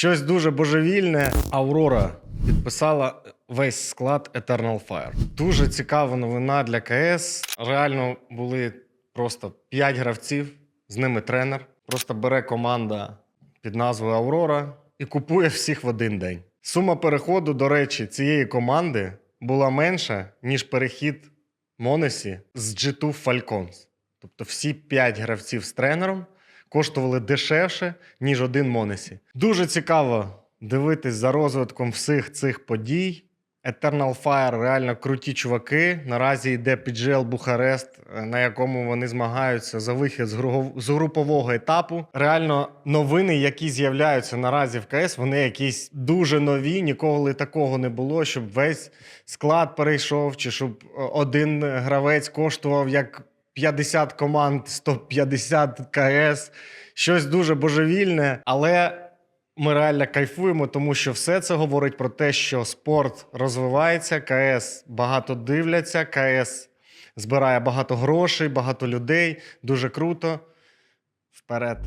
Щось дуже божевільне. Аврора підписала весь склад Eternal Fire. Дуже цікава новина для КС. Реально були просто 5 гравців, з ними тренер. Просто бере команда під назвою Аврора і купує всіх в один день. Сума переходу, до речі, цієї команди була менша, ніж перехід Монесі з G2 Falcons. Тобто всі 5 гравців з тренером коштували дешевше, ніж один Монесі. Дуже цікаво дивитись за розвитком всіх цих подій. Eternal Fire реально круті чуваки. Наразі йде PGL Бухарест, е, на якому вони змагаються за вихід з групового етапу. Реально, новини, які з'являються наразі в КС, вони якісь дуже нові. Ніколи такого не було, щоб весь склад перейшов, чи щоб е, один гравець коштував як 50 команд, 150 КС. Щось дуже божевільне, але ми реально кайфуємо, тому що все це говорить про те, що спорт розвивається, КС багато дивляться, КС збирає багато грошей, багато людей. Дуже круто. Вперед.